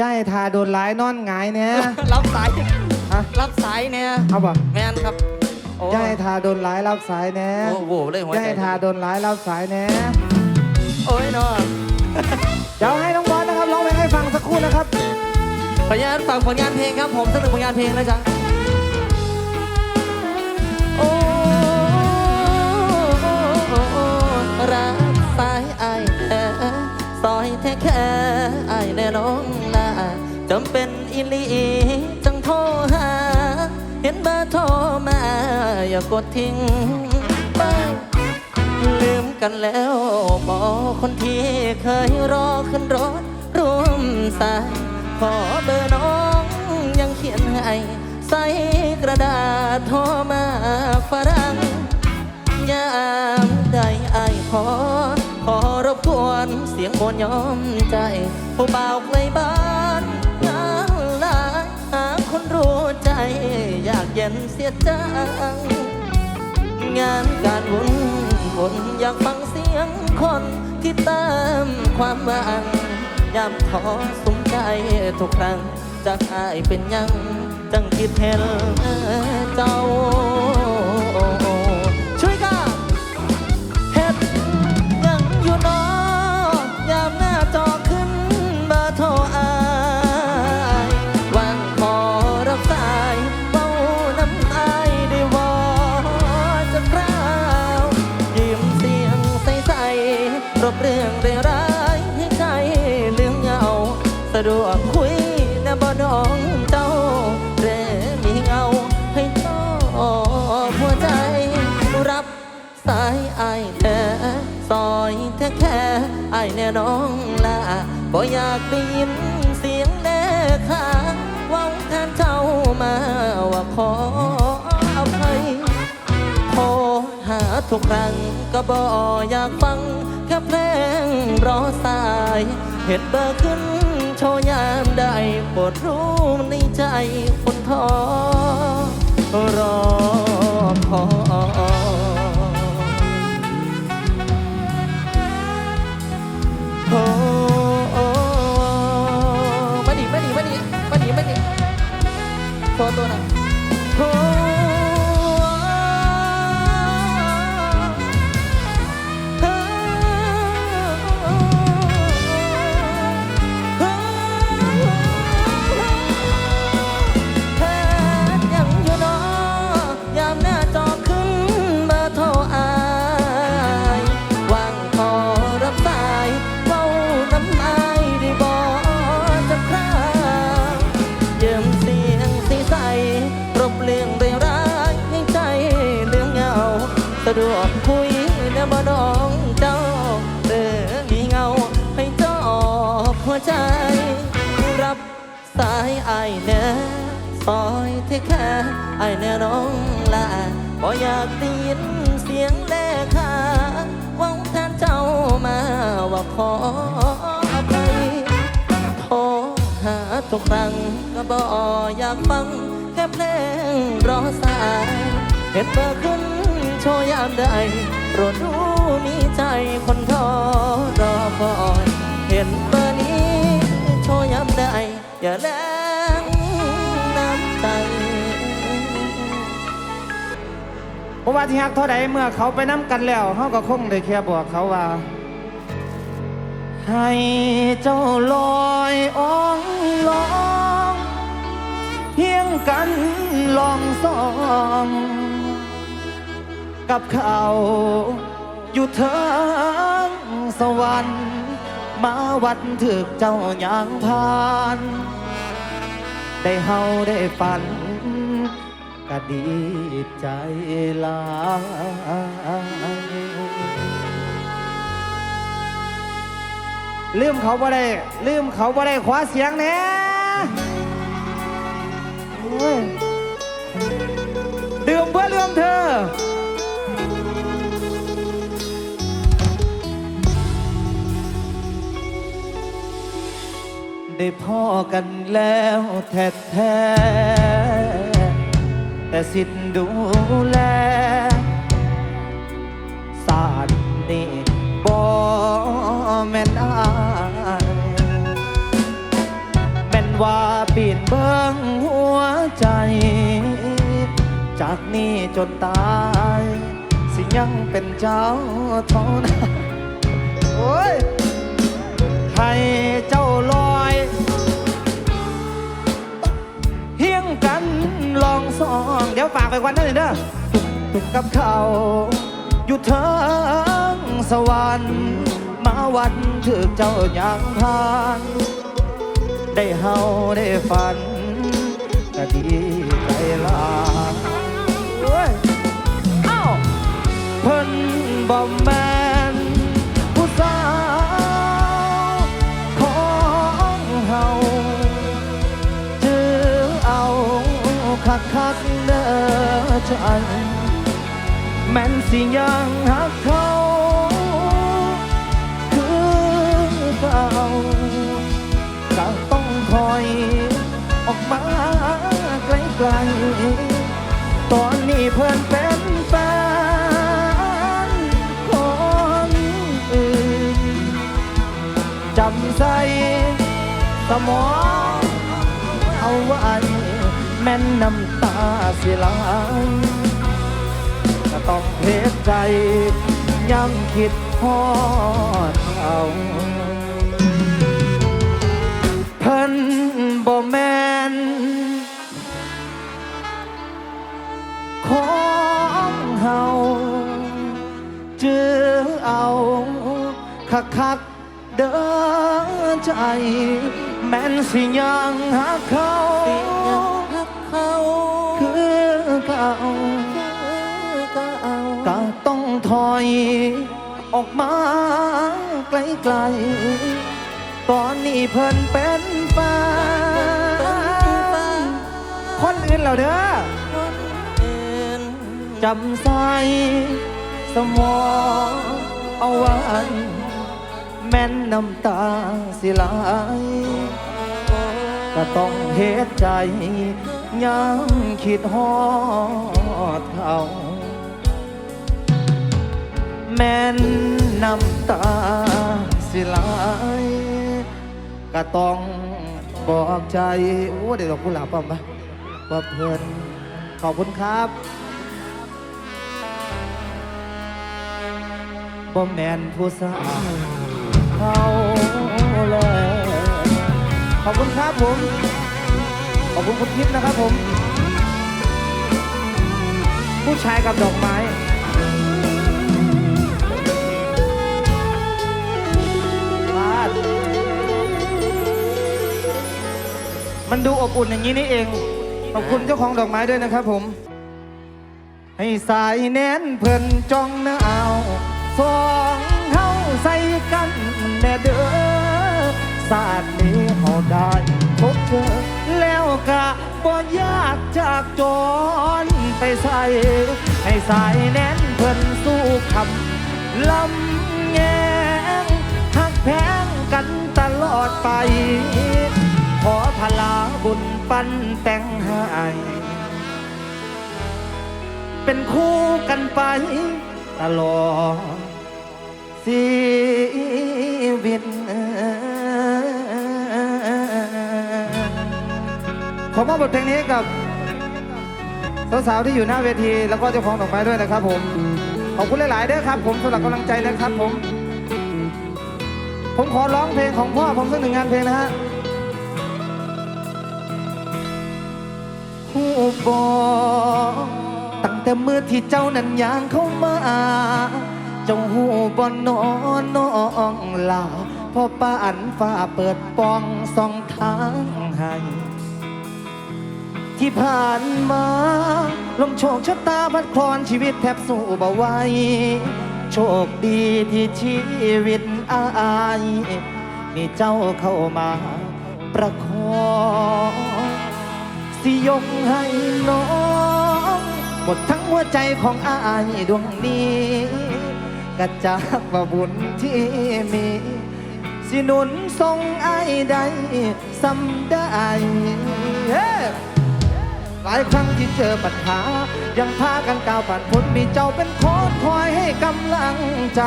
ย่ายทาโดนร้ายนอนหงายเนี่ย รับสายฮะ รับสายเนี่ยเอาบ่แมนครับโอ้ย่ายทาโดนร้ายรับสายแน่โอ้โหเลยหัวย่าใจยทาโดนร้ายรับสายแน่โอ้ยเนาะเดี๋ยวให้น้องบอลนะครับร้องเพลงให้ฟังสักครู่นะครับ ขออนุญาตฝากผลงานเพลงครับผมสักหนึ่งผลงานเพลงนะจ๊ะโอ้รักสายอายแท้ซอยแท้แค่อายแน่น้องลา จำเป็นอีหลีจังโทรหา เห็นเบอร์โทรมา อย่ากดทิ้งไปลืมกันแล้วบอกคนที่เคยรอขึ้นรถร่วมสาย ขอเบอร์น้องยังเขียนให้ใส่กระดาษโทรมาฝรั่งยามใดไอายขอ ขอรบกวนเสียงโบนยอมใจผู้บ่าวไกลบ้าน คนรู้ใจ อยากเย็นเสียจัง งานการวุ่นวนอยากฟังเสียงคนที่เติมความหวังยามขอสุมใจทุกครั้งจากอายเป็นยัง จังคิดเห็นเจ้า น้องลาบ่อยากได้ยินเสียงแน่ค่ะว้าแทนเจ้ามาว่าขออภัยโทรหาทุกครั้งก็บออยากฟังแค่เพลงรอสายเหตุเบอร์ขึ้นโชว์ยามได้โปรดรู้ในใจคนท้อรอคอ โชว์ตัวหน่อยโอ้ สะดวกคุยนะบ่น้องเจ้าเด้อมีเงาให้เจ้าออกหัวใจ รับสายไอายแน่ซอยที่แค่ไอายแน่น้องลาบ่อยากได้ยินเสียงแลขาหวังแทนเจ้ามาว่าขออภัยโทรหาทุกครั้งก็บออยากฟังแค่เพลงรอสายเห็นเบอร์ขึ้น ชว์ยามใดโปรดรู้มีใจคนทอรอคอยเห็นเบอร์นี้โชว์ยามใดอย่าแรงน้ำใจ เพราะว่าที่ฮักเท่าใดเมื่อเขาไปน้ำกันแล้วเขาก็คงได้แค่บอกเขาว่า ให้เจ้าลอยอ่องลอง เพียงกันลองสอง กับเขา อยู่เทิงสวรรค์ มาวัดถึกเจ้าอย่างพาน ได้เฮาได้ฝันก็ดีใจหลายลืมเขาบ่ได้ลืมเขาบ่ได้ขวาเสียงแหน่โอ้ยดื่มเพื่อลืมเธอ ได้พ่อกันแล้วแท้แท้แต่สิทธิ์ดูแลศาสตร์นี่บ่แม่นอายว่าปีนเบิ้งหัวใจ จากนี้จนตาย สิยังเป็นเจ้าเท่านั้นโอ้ยให้เจ้าลอย ลองสอง เดี๋ยวฝากไปวันนั้นเลยเด้อกับเขาอยู่เทิงสวรรค์มาวันถึกเจ้าอย่างพานได้เฮาได้ฝันก็ดีใจลายโอ้ยเอ้าเพิ่นบ่แม่ คักคักเด้อใจแม่นสิยังหักเขาคือเก่าก็ต้องคอยออกมาไกลๆตอนนี้เพื่อนเป็นแฟนคนอื่นจำใส่สมองเอาไว้ ม่นน้ำตาสิไหลก็ต้องเพชใจย้ำคิดพอดเขาเพิ่นบ่แม่นของเฮาจือเอาคักคักเดินใจ แม่นสิยังหักเขา เก่าก็ต้องถอยออกมาไกลๆ ตอนนี้เพิ่นเป็นแฟนคนอื่นแล้วเด้อจำใส่สมองเอาไว้แม่นน้ำตาสิไหลก็ต้องเหตุใจ ยังคิดฮอดเขาแม่นน้ำตาสิไหลก็ต้องบอกใจโอ้เดี๋ยวเราพูดหลาบป่ะปะว่าเพื่อนขอบคุณครับบ่แมนผู้สาวเขาเลยขอบคุณครับผม อบคุณคุณทิพย์นะครับผม ผู้ชายกับดอกไม้มาดมันดูอบอุ่นอย่างนี้นี่เอง ขอบคุณเจ้าของดอกไม้ด้วยนะครับผม ให้สายแน่นเพิ่นจ้องหน้าเอาสองเฮาใส่กันแน่เด้อศาสตร์นี้เฮาได้พบเจอ แล้วกะบ่ยากจากจรไปใส่ ให้สายแน่นเพิ่นสู้คำลำแงงหักแพงกันตลอดไป ขอพลาบุญปันแต่งให้เป็นคู่กันไปตลอดชีวิต ขอมอบบทเพลงนี้กับสาวๆที่อยู่หน้าเวที แล้วก็เจ้าของดอกไม้ด้วยนะครับผม ขอบคุณหลายๆเด้อครับ ผมสำหรับกำลังใจนะครับผม ผมขอร้องเพลงของพ่อผมสักหนึ่งงานเพลงนะฮะหูบอตั้งแต่มือที่เจ้านั้นย่างเข้ามา เจ้าหูบอนนอนน้องลาพ่อป้าอันฟ้าเปิดปองสองทางให้ ที่ผ่านมา ลมโชคชะตาพัดคลอนชีวิตแทบสู้บ่ไหวโชคดีที่ชีวิตอายมีเจ้าเข้ามาประคองสิยกให้น้องหมดทั้งหัวใจของอายดวงนี้กระจากว่าบุญที่มี สิหนุนทรงอายได้สำได้ หลายครั้งที่เจอปัญหา ยังพากันก้าวผ่านพ้นมีเจ้าเป็นโค้ดคอยให้กำลังใจ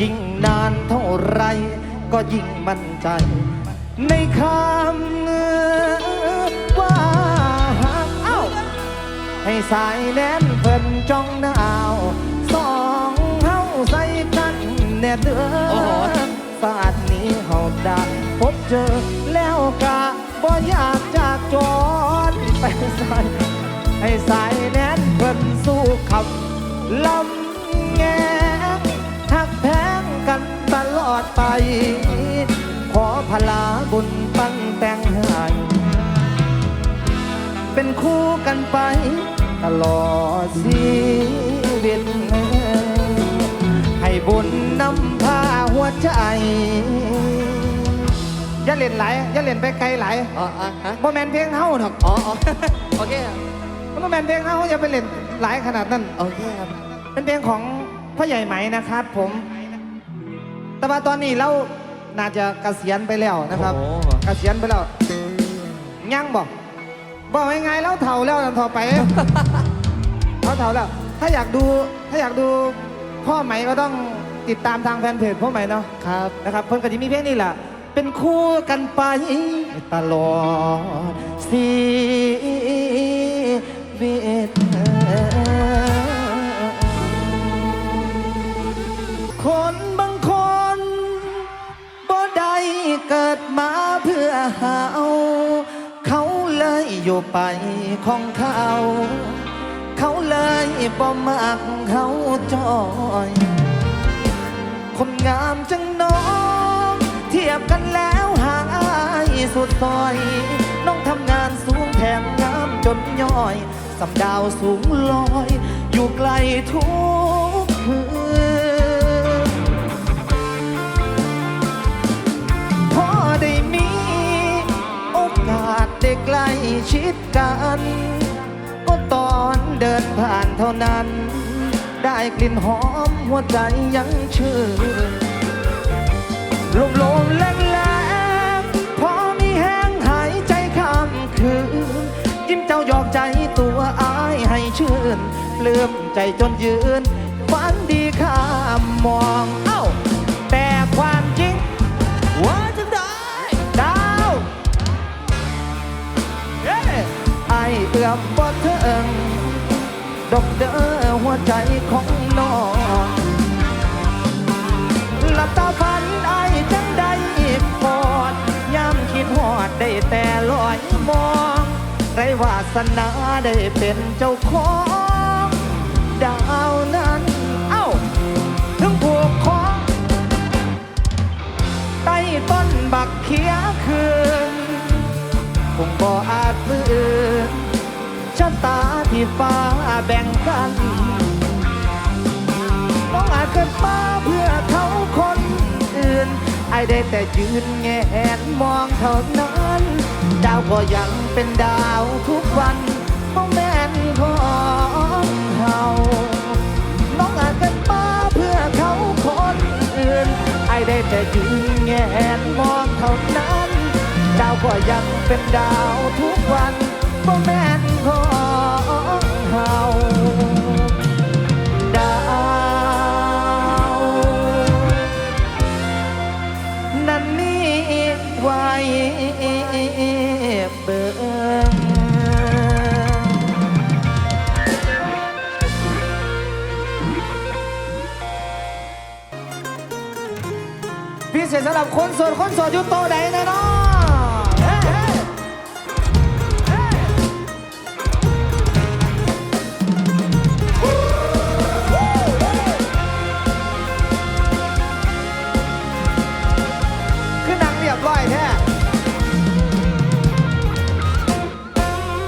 ยิ่งนานเท่าไร ก็ยิ่งมั่นใจ ในคำว่าหักเอ้าให้สายแน่นเพิ่นจ้องหนาวสองเฮาใส่กันแน่เด้อ ใส่ให้สายแน่นเพิ่นสู้ขับลำแงหักแพงกันตลอดไป ขอพลาบุญปังแต่งให้เป็นคู่กันไป ตลอดชีวิตให้บุญนำพาหัวใจ อย่าเล่นไหลายอย่าเล่นไปไกลไหลายอ๋ออ๋อฮะบ่แมนเพลงเฮาหรอกอ๋ออ๋อโอเคครับบ่แมนเพลงเฮาอย่าไปเล่นหลายขนาดนั้น โอเคครับเป็นเพลงของพ่อใหญ่ไหมนะครับ ผม แต่ว่าตอนนี้เราน่าจะเกษียณไปแล้วนะครับ โอ้เกษียณไปแล้วยังบอกบอกยังไงแล้วเถ่าแล้วนั่นเถ่าไป เขาเถ่าแล้ว ถ้าอยากดูถ้าอยากดูพ่อไหมก็ต้องติดตามทางแฟนเพจพ่อไหมเนาะครับนะครับเพิ่นก็จะมีเพลงนี่แหละ เป็นคู่กันไป ตลอดชีวิตคนบางคนบ่ได้เกิดมาเพื่อหาเอา เขาเลยอยู่ไปของเขา เขาเลยบ่มักเขาจอย คนงามจังน้อง เทียบกันแล้วห่างอายสุดซอย น้องทำงานสูงแถมงามจนย่อยสับดาวสูงลอย อยู่ไกลทุกคืนพอได้มี โอกาสได้ใกล้ชิดกัน ก็ตอนเดินผ่านเท่านั้น ได้กลิ่นหอมหัวใจยังชื่น ลมลมแรงแรงพอมีแห้งหายใจข้ามคืน ยิ้มเจ้าหยอกใจตัวอายให้ชื่นเลื่อมใจจนยืนฝันดีข้ามมองเอ้าแต่ความจริงว่าจะได้ดาวเอ้ไอเอื้อมบ่เถิงดอกเด้อหัวใจของน้องหลับตา ได้แต่ลอยมองไรวาสนาได้เป็นเจ้าของดาวนั้นเอ้าถึงผูกคอใต้ต้นบักเขียคืนคงบ่อาจมือชะตาที่ฟ้าแบ่งกันน้องอาจเกิดมาเพื่อเขาคนอื่น ไอได้แต่ยืนแงนมองเท่านั้น ดาวก็ยังเป็นดาวทุกวันโมแมนของเฮาน้องอาจเป็นมาเพื่อเขาคนอื่น ไอได้แต่ยืนแงนมองเท่านั้น ดาวก็ยังเป็นดาวทุกวันโมแมนของ พิเศษสำหรับคนโสดคนโสดอยู่โตะใดแน่นอนเฮ้เฮ้เฮ้คือหนังเรียบร้อยแท้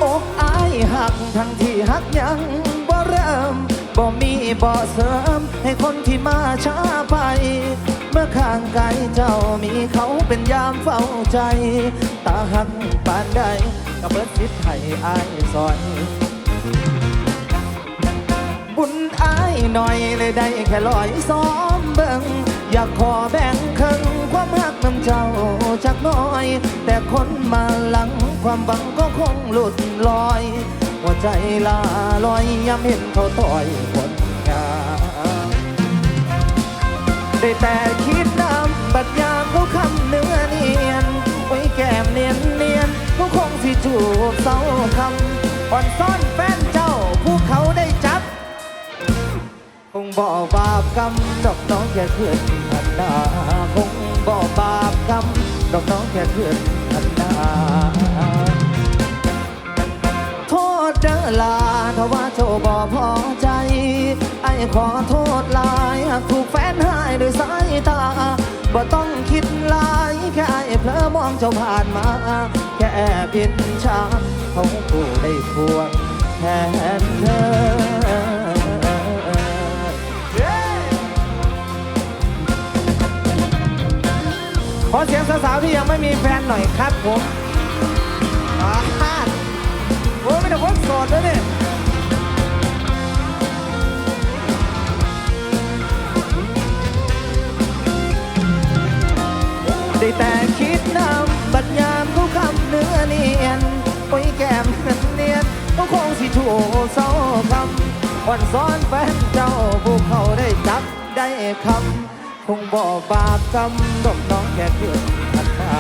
อกอายหักทั้งที่หักยังบ่เริ่มบ่มีบ่เสริม ให้คนที่มาช้าไป เมื่อข้างกายเจ้ามีเขาเป็นยามเฝ้าใจ ตาหักปานใดก็เบิดสิทธิ์ให้อายซอย บุญอายหน่อยเลยได้แค่ลอยซ้อมเบิงอยากขอแบ่งครึ่งความหักน้ำเจ้าจักน้อย แต่คนมาหลังความหวังก็คงหลุดลอย หัวใจลาลอยยามเห็นเขาต่อยคน ได้แต่คิดนำบัดยามเขาคำเนื้อเนียน ไว้แก้มเนียนเนียนเขาคงสิจูบเศร้าคำอ่อนซ่อนแฟนเจ้าผู้เขาได้จับ่บาปกรรมดอกน้องแค่เพื่อนพันดาคงบ่บาปกรรมดอกน้องแค่เพื่อนพันดาโทษเด้อลาถ้าว่าเจ้าบ่พอใจ ไอ้ขอโทษหลายหากถูกแฟนหา ยด้วยสายตาบ่ต้องคิดหลายแค่ไอ้เพลอมองเจ้าผ่านมา แค่ผิดชาเขาผู้ได้ควงแทนเธอขอเสียงสาวๆที่ยังไม่มีแฟนหน่อยครับผมอ่าโอ้ไม่ต่คนโสดด้วยเนี่ย แต่คิดนำบัดยามเขาคำเนื้อเนียนโอ้ยแก้มเนียนก็คงสิถูกเศร้าคำวันซ้อนแฟนเจ้าผู้เขาได้จับได้คำคงบ่บาปกรรมดอกน้องแค่เกินพันนา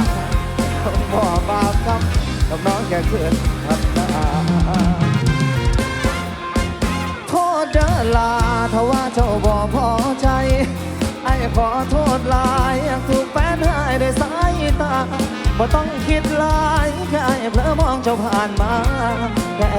คงบ่บาปกรรมดอกน้องแค่เกินพันนาโทษเด้อลาถ้าว่าเจ้าบ่พอใจ ขอโทษหลายอยากถูกแฟนหายด้วยสายตาบ่ต้องคิดหลายแค่เพลอมองเจ้าผ่านมาแค่